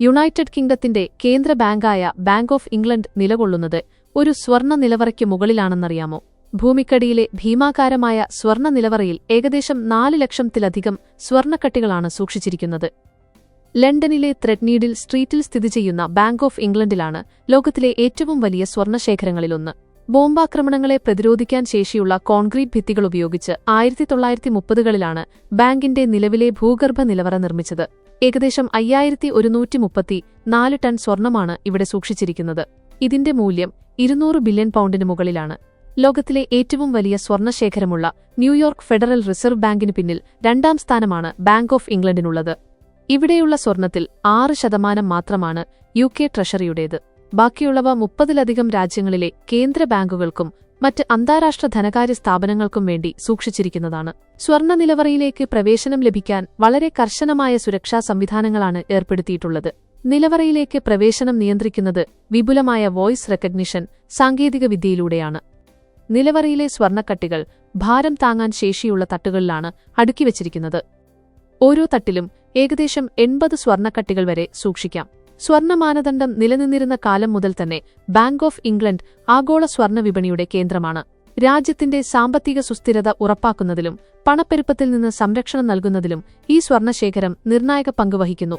United കിങ്ഡത്തിന്റെ കേന്ദ്ര ബാങ്കായ bank of England നിലകൊള്ളുന്നത് ഒരു സ്വർണ നിലവറയ്ക്ക് മുകളിലാണെന്നറിയാമോ? ഭൂമിക്കടിയിലെ ഭീമാകാരമായ സ്വർണ നിലവറയിൽ ഏകദേശം നാല് ലക്ഷത്തിലധികം സ്വർണക്കട്ടികളാണ് സൂക്ഷിച്ചിരിക്കുന്നത്. ലണ്ടനിലെ ത്രെഡ്നീഡിൽ സ്ട്രീറ്റിൽ സ്ഥിതി ചെയ്യുന്ന ബാങ്ക് ഓഫ് ഇംഗ്ലണ്ടിലാണ് ലോകത്തിലെ ഏറ്റവും വലിയ സ്വർണശേഖരങ്ങളിലൊന്ന്. ബോംബാക്രമണങ്ങളെ പ്രതിരോധിക്കാൻ ശേഷിയുള്ള കോൺക്രീറ്റ് ഭിത്തികൾ ഉപയോഗിച്ച് ആയിരത്തി തൊള്ളായിരത്തി മുപ്പതുകളിലാണ് ബാങ്കിന്റെ നിലവിലെ ഭൂഗർഭ നിലവറ നിർമ്മിച്ചത്. ഏകദേശം അയ്യായിരത്തി ഒരുന്നൂറ്റി മുപ്പത്തി നാല് ടൺ സ്വർണമാണ് ഇവിടെ സൂക്ഷിച്ചിരിക്കുന്നത്. ഇതിന്റെ മൂല്യം ഇരുന്നൂറ് ബില്യൺ പൗണ്ടിന് മുകളിലാണ്. ലോകത്തിലെ ഏറ്റവും വലിയ സ്വർണശേഖരമുള്ള ന്യൂയോർക്ക് ഫെഡറൽ റിസർവ് ബാങ്കിന് പിന്നിൽ രണ്ടാം സ്ഥാനമാണ് ബാങ്ക് ഓഫ് ഇംഗ്ലണ്ടിനുള്ളത്. ഇവിടെയുള്ള സ്വർണത്തിൽ ആറ് ശതമാനം മാത്രമാണ് യു കെ ട്രഷറിയുടേത്. ബാക്കിയുള്ളവ മുപ്പതിലധികം രാജ്യങ്ങളിലെ കേന്ദ്ര ബാങ്കുകൾക്കും മറ്റ് അന്താരാഷ്ട്ര ധനകാര്യ സ്ഥാപനങ്ങൾക്കും വേണ്ടി സൂക്ഷിച്ചിരിക്കുന്നതാണ്. സ്വർണ നിലവറയിലേക്ക് പ്രവേശനം ലഭിക്കാൻ വളരെ കർശനമായ സുരക്ഷാ സംവിധാനങ്ങളാണ് ഏർപ്പെടുത്തിയിട്ടുള്ളത്. നിലവറയിലേക്ക് പ്രവേശനം നിയന്ത്രിക്കുന്നത് വിപുലമായ വോയിസ് റെക്കഗ്നിഷൻ സാങ്കേതികവിദ്യയിലൂടെയാണ്. നിലവറയിലെ സ്വർണക്കട്ടികൾ ഭാരം താങ്ങാൻ ശേഷിയുള്ള തട്ടുകളിലാണ് അടുക്കിവച്ചിരിക്കുന്നത്. ഓരോ തട്ടിലും ഏകദേശം എൺപത് സ്വർണക്കട്ടികൾ വരെ സൂക്ഷിക്കാം. സ്വർണ മാനദണ്ഡം നിലനിന്നിരുന്ന കാലം മുതൽ തന്നെ ബാങ്ക് ഓഫ് ഇംഗ്ലണ്ട് ആഗോള സ്വർണ വിപണിയുടെ കേന്ദ്രമാണ്. രാജ്യത്തിന്റെ സാമ്പത്തിക സുസ്ഥിരത ഉറപ്പാക്കുന്നതിലും പണപ്പെരുപ്പത്തിൽ നിന്ന് സംരക്ഷണം നൽകുന്നതിലും ഈ സ്വർണശേഖരം നിർണായക പങ്ക് വഹിക്കുന്നു.